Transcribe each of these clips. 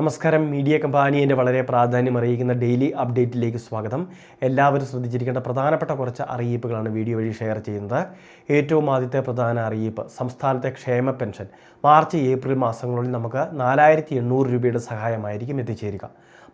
നമസ്കാരം. മീഡിയ കമ്പാനിയന്റെ വളരെ പ്രാധാന്യം അറിയിക്കുന്ന ഡെയിലി അപ്ഡേറ്റിലേക്ക് സ്വാഗതം. എല്ലാവരും ശ്രദ്ധിച്ചിരിക്കേണ്ട പ്രധാനപ്പെട്ട കുറച്ച് അറിയിപ്പുകളാണ് വീഡിയോ വഴി ഷെയർ ചെയ്യുന്നത്. ഏറ്റവും ആദ്യത്തെ പ്രധാന അറിയിപ്പ് സംസ്ഥാനത്തെ ക്ഷേമ പെൻഷൻ. മാർച്ച് ഏപ്രിൽ മാസങ്ങളിൽ നമുക്ക് നാലായിരത്തി എണ്ണൂറ് രൂപയുടെ സഹായമായിരിക്കും എത്തിച്ചേരുക.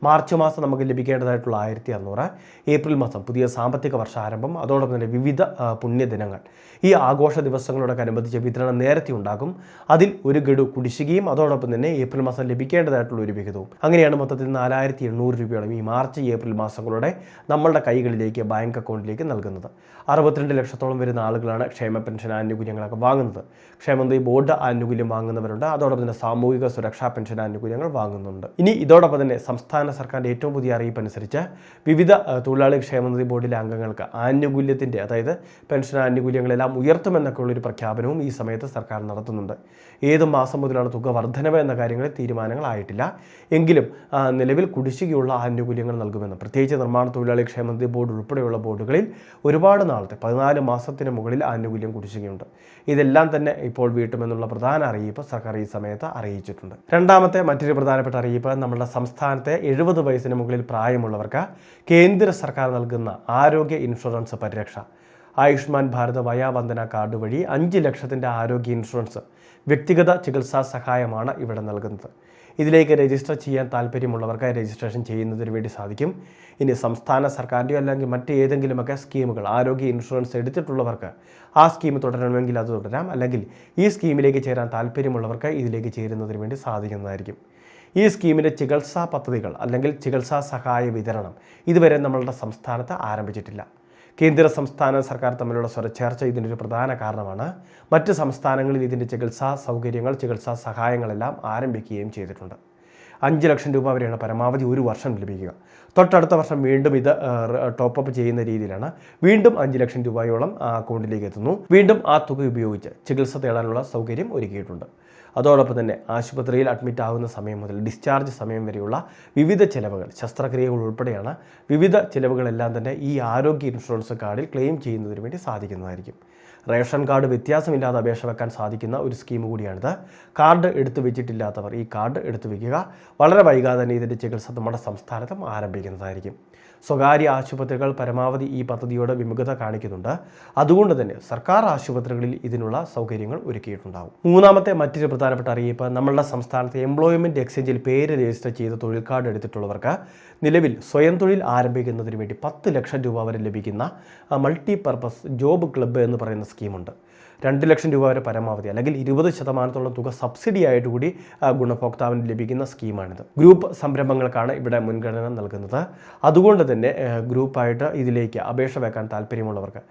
മാർച്ച് മാസം നമുക്ക് ലഭിക്കേണ്ടതായിട്ടുള്ള ആയിരത്തി അറുന്നൂറ് ഏപ്രിൽ മാസം പുതിയ സാമ്പത്തിക വർഷാരംഭം അതോടൊപ്പം തന്നെ വിവിധ പുണ്യദിനങ്ങൾ. ഈ ആഘോഷ ദിവസങ്ങളോടൊക്കെ വിതരണം നേരത്തെ ഉണ്ടാകും. അതിൽ ഒരു ഗഡു കുടിശ്ശികയും അതോടൊപ്പം തന്നെ ഏപ്രിൽ മാസം ലഭിക്കേണ്ടതായിട്ടുള്ള ഒരു വിഹിതവും. അങ്ങനെയാണ് മൊത്തത്തിൽ നാലായിരത്തി എണ്ണൂറ് രൂപയോളം ഈ മാർച്ച് ഏപ്രിൽ മാസങ്ങളുടെ നമ്മളുടെ കൈകളിലേക്ക് ബാങ്ക് അക്കൗണ്ടിലേക്ക് നൽകുന്നത്. അറുപത്തിരണ്ട് ലക്ഷത്തോളം വരുന്ന ആളുകളാണ് ക്ഷേമ പെൻഷൻ ആനുകൂല്യങ്ങളൊക്കെ വാങ്ങുന്നത്. ക്ഷേമനിധി ബോർഡ് ആനുകൂല്യം വാങ്ങുന്നവരുണ്ട്. അതോടൊപ്പം തന്നെ സാമൂഹിക സുരക്ഷാ പെൻഷൻ ആനുകൂല്യങ്ങൾ വാങ്ങുന്നുണ്ട്. ഇനി ഇതോടൊപ്പം തന്നെ സംസ്ഥാന സർക്കാരിന്റെ ഏറ്റവും പുതിയ അറിയിപ്പ് അനുസരിച്ച് വിവിധ തൊഴിലാളി ക്ഷേമനിധി ബോർഡിലെ അംഗങ്ങൾക്ക് ആനുകൂല്യത്തിന്റെ അതായത് പെൻഷൻ ആനുകൂല്യങ്ങളെല്ലാം ഉയർത്തുമെന്നൊക്കെ ഉള്ളൊരു പ്രഖ്യാപനവും ഈ സമയത്ത് സർക്കാർ നടത്തുന്നുണ്ട്. ഏത് മാസം മുതലാണ് തുക വർധനവ് എന്ന കാര്യങ്ങളിൽ തീരുമാനങ്ങളായിട്ടില്ല എങ്കിലും നിലവിൽ കുടിശ്ശികയുള്ള ആനുകൂല്യങ്ങൾ നൽകുമെന്ന്. പ്രത്യേകിച്ച് നിർമ്മാണ തൊഴിലാളി ക്ഷേമനിധി ബോർഡ് ഉൾപ്പെടെയുള്ള ബോർഡുകളിൽ ഒരുപാട് നാളത്തെ പതിനാല് മാസത്തിന് മുകളിൽ ആനുകൂല്യം കുടിശ്ശികയുണ്ട്. ഇതെല്ലാം തന്നെ ഇപ്പോൾ വീട്ടുമെന്നുള്ള പ്രധാന അറിയിപ്പ് സർക്കാർ ഈ സമയത്ത് അറിയിച്ചിട്ടുണ്ട്. രണ്ടാമത്തെ മറ്റൊരു പ്രധാനപ്പെട്ട അറിയിപ്പ് നമ്മുടെ സംസ്ഥാനത്തെ എഴുപത് വയസ്സിന് മുകളിൽ പ്രായമുള്ളവർക്ക് കേന്ദ്ര സർക്കാർ നൽകുന്ന ആരോഗ്യ ഇൻഷുറൻസ് പരിരക്ഷ. ആയുഷ്മാൻ ഭാരത് വയാവന്ദന കാർഡ് വഴി അഞ്ച് ലക്ഷത്തിന്റെ ആരോഗ്യ ഇൻഷുറൻസ് വ്യക്തിഗത ചികിത്സാ സഹായമാണ് ഇവിടെ നൽകുന്നത്. ഇതിലേക്ക് രജിസ്റ്റർ ചെയ്യാൻ താല്പര്യമുള്ളവർക്ക് രജിസ്ട്രേഷൻ ചെയ്യുന്നതിന് വേണ്ടി സാധിക്കും. ഇനി സംസ്ഥാന സർക്കാരിന്റെയോ അല്ലെങ്കിൽ മറ്റേതെങ്കിലുമൊക്കെ സ്കീമുകൾ ആരോഗ്യ ഇൻഷുറൻസ് എടുത്തിട്ടുള്ളവർക്ക് ആ സ്കീം തുടരണമെങ്കിൽ അത് തുടരാം. അല്ലെങ്കിൽ ഈ സ്കീമിലേക്ക് ചേരാൻ താല്പര്യമുള്ളവർക്ക് ഇതിലേക്ക് ചേരുന്നതിന് വേണ്ടി സാധിക്കുന്നതായിരിക്കും. ഈ സ്കീമിന്റെ ചികിത്സാ പദ്ധതികൾ അല്ലെങ്കിൽ ചികിത്സാ സഹായ വിതരണം ഇതുവരെ നമ്മളുടെ സംസ്ഥാനത്ത് ആരംഭിച്ചിട്ടില്ല. കേന്ദ്ര സംസ്ഥാന സർക്കാർ തമ്മിലുള്ള സ്വരച്ചേർച്ച ഇതിനൊരു പ്രധാന കാരണമാണ്. മറ്റ് സംസ്ഥാനങ്ങളിൽ ഇതിന്റെ ചികിത്സാ സൗകര്യങ്ങൾ ചികിത്സാ സഹായങ്ങളെല്ലാം ആരംഭിക്കുകയും ചെയ്തിട്ടുണ്ട്. അഞ്ച് ലക്ഷം രൂപ വരെയാണ് പരമാവധി ഒരു വർഷം ലഭിക്കുക. തൊട്ടടുത്ത വർഷം വീണ്ടും ഇത് ടോപ്പ് അപ്പ് ചെയ്യുന്ന രീതിയിലാണ്. വീണ്ടും അഞ്ച് ലക്ഷം രൂപയോളം അക്കൗണ്ടിലേക്ക് എത്തുന്നു. വീണ്ടും ആ തുക ഉപയോഗിച്ച് ചികിത്സ തേടാനുള്ള സൗകര്യം ഒരുക്കിയിട്ടുണ്ട്. അതോടൊപ്പം തന്നെ ആശുപത്രിയിൽ അഡ്മിറ്റ് ആകുന്ന സമയം മുതൽ ഡിസ്ചാർജ് സമയം വരെയുള്ള വിവിധ ചിലവുകൾ ശസ്ത്രക്രിയകൾ ഉൾപ്പെടെയാണ് വിവിധ ചിലവുകളെല്ലാം തന്നെ ഈ ആരോഗ്യ ഇൻഷുറൻസ് കാർഡിൽ ക്ലെയിം ചെയ്യുന്നതിന് വേണ്ടി സാധിക്കുന്നതായിരിക്കും. റേഷൻ കാർഡ് വ്യത്യാസമില്ലാതെ അപേക്ഷ വെക്കാൻ സാധിക്കുന്ന ഒരു സ്കീം കൂടിയാണിത്. കാർഡ് എടുത്തു വെച്ചിട്ടില്ലാത്തവർ ഈ കാർഡ് എടുത്തു വയ്ക്കുക വളരെ വൈകാതെ തന്നെ ഇതിന്റെ ചികിത്സ നമ്മുടെ സംസ്ഥാനത്തും ആരംഭിക്കുന്നതായിരിക്കും. സ്വകാര്യ ആശുപത്രികൾ പരമാവധി ഈ പദ്ധതിയോട് വിമുഖത കാണിക്കുന്നുണ്ട്. അതുകൊണ്ട് തന്നെ സർക്കാർ ആശുപത്രികളിൽ ഇതിനുള്ള സൗകര്യങ്ങൾ ഒരുക്കിയിട്ടുണ്ടാകും മൂന്നാമത്തെ മറ്റൊരു പ്രധാനപ്പെട്ട അറിയിപ്പ് നമ്മളുടെ സംസ്ഥാനത്തെ എംപ്ലോയ്മെന്റ് എക്സ്ചേഞ്ചിൽ പേര് രജിസ്റ്റർ ചെയ്ത് തൊഴിൽ കാർഡ് എടുത്തിട്ടുള്ളവർക്ക് നിലവിൽ സ്വയം തൊഴിൽ ആരംഭിക്കുന്നതിന് വേണ്ടി പത്ത് ലക്ഷം രൂപ വരെ ലഭിക്കുന്ന മൾട്ടി പർപ്പസ് ജോബ് ക്ലബ്ബ് എന്ന് പറയുന്ന സ്കീമുണ്ട്. രണ്ട് ലക്ഷം രൂപ വരെ പരമാവധി അല്ലെങ്കിൽ ഇരുപത് ശതമാനത്തോളം തുക സബ്സിഡി ആയിട്ട് കൂടി ഗുണഭോക്താവിന് ലഭിക്കുന്ന സ്കീമാണിത്. ഗ്രൂപ്പ് സംരംഭങ്ങൾക്കാണ് ഇവിടെ മുൻഗണന നൽകുന്നത്. അതുകൊണ്ട് തന്നെ ഗ്രൂപ്പായിട്ട് ഇതിലേക്ക് അപേക്ഷ വെക്കാൻ താല്പര്യമുള്ളവർക്ക്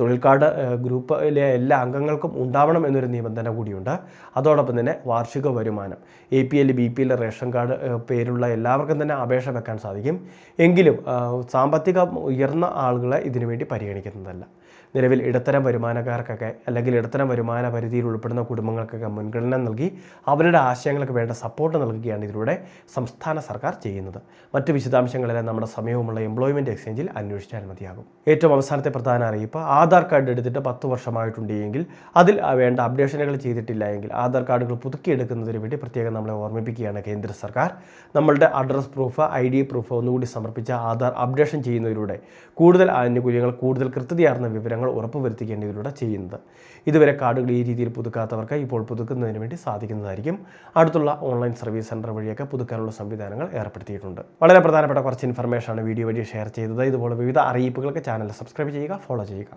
തൊഴിൽ കാർഡ് ഗ്രൂപ്പിലെ എല്ലാ അംഗങ്ങൾക്കും ഉണ്ടാവണം എന്നൊരു നിബന്ധന കൂടിയുണ്ട്. അതോടൊപ്പം തന്നെ വാർഷിക വരുമാനം A P L B P L ration card പേരുള്ള എല്ലാവർക്കും തന്നെ അപേക്ഷ വെക്കാൻ സാധിക്കും. എങ്കിലും സാമ്പത്തികം ഉയർന്ന ആളുകളെ ഇതിനുവേണ്ടി പരിഗണിക്കുന്നതല്ല. നിലവിൽ ഇടത്തരം വരുമാനക്കാർക്കൊക്കെ അല്ലെങ്കിൽ ഇടത്തരം വരുമാന പരിധിയിൽ ഉൾപ്പെടുന്ന കുടുംബങ്ങൾക്കൊക്കെ മുൻഗണന നൽകി അവരുടെ ആശയങ്ങൾക്ക് വേണ്ട സപ്പോർട്ട് നൽകുകയാണ് ഇതിലൂടെ സംസ്ഥാന സർക്കാർ ചെയ്യുന്നത്. മറ്റ് വിശദാംശങ്ങളെല്ലാം നമ്മുടെ സമയവുമുള്ള എംപ്ലോയ്മെന്റ് എക്സ്ചേഞ്ചിൽ അന്വേഷിച്ചാൽ മതിയാകും. ഏറ്റവും അവസാനത്തെ പ്രധാന അറിയിപ്പ് ആധാർ കാർഡ് എടുത്തിട്ട് പത്ത് വർഷമായിട്ടുണ്ടെങ്കിൽ അതിൽ വേണ്ട അപ്ഡേഷനുകൾ ചെയ്തിട്ടില്ല എങ്കിൽ ആധാർ കാർഡുകൾ പുതുക്കിയെടുക്കുന്നതിന് വേണ്ടി പ്രത്യേകം നമ്മളെ ഓർമ്മിപ്പിക്കുകയാണ് കേന്ദ്ര സർക്കാർ. നമ്മളുടെ address proof I D proof ഒന്നുകൂടി സമർപ്പിച്ച ആധാർ അപ്ഡേഷൻ ചെയ്യുന്നതിലൂടെ കൂടുതൽ ആനുകൂല്യങ്ങൾ കൂടുതൽ കൃത്യതയാർന്ന വിവരങ്ങൾ ഉറപ്പുവരുത്തിക്കേണ്ടതിലൂടെ ചെയ്യുന്നത്. ഇതുവരെ കാർഡുകൾ ഈ രീതിയിൽ പുതുക്കാത്തവർക്ക് ഇപ്പോൾ പുതുക്കുന്നതിന് വേണ്ടി സാധിക്കുന്നതായിരിക്കും. അടുത്തുള്ള ഓൺലൈൻ സർവീസ് സെന്റർ വഴിയൊക്കെ പുതുക്കാനുള്ള സംവിധാനങ്ങൾ ഏർപ്പെടുത്തിയിട്ടുണ്ട്. വളരെ പ്രധാനപ്പെട്ട കുറച്ച് ഇൻഫർമേഷനാണ് വീഡിയോ വഴി ഷെയർ ചെയ്തത്. ഇതുപോലെ വിവിധ അറിയിപ്പുകൾക്ക് ചാനൽ സബ്സ്ക്രൈബ് ചെയ്യുക ഫോളോ ചെയ്യുക.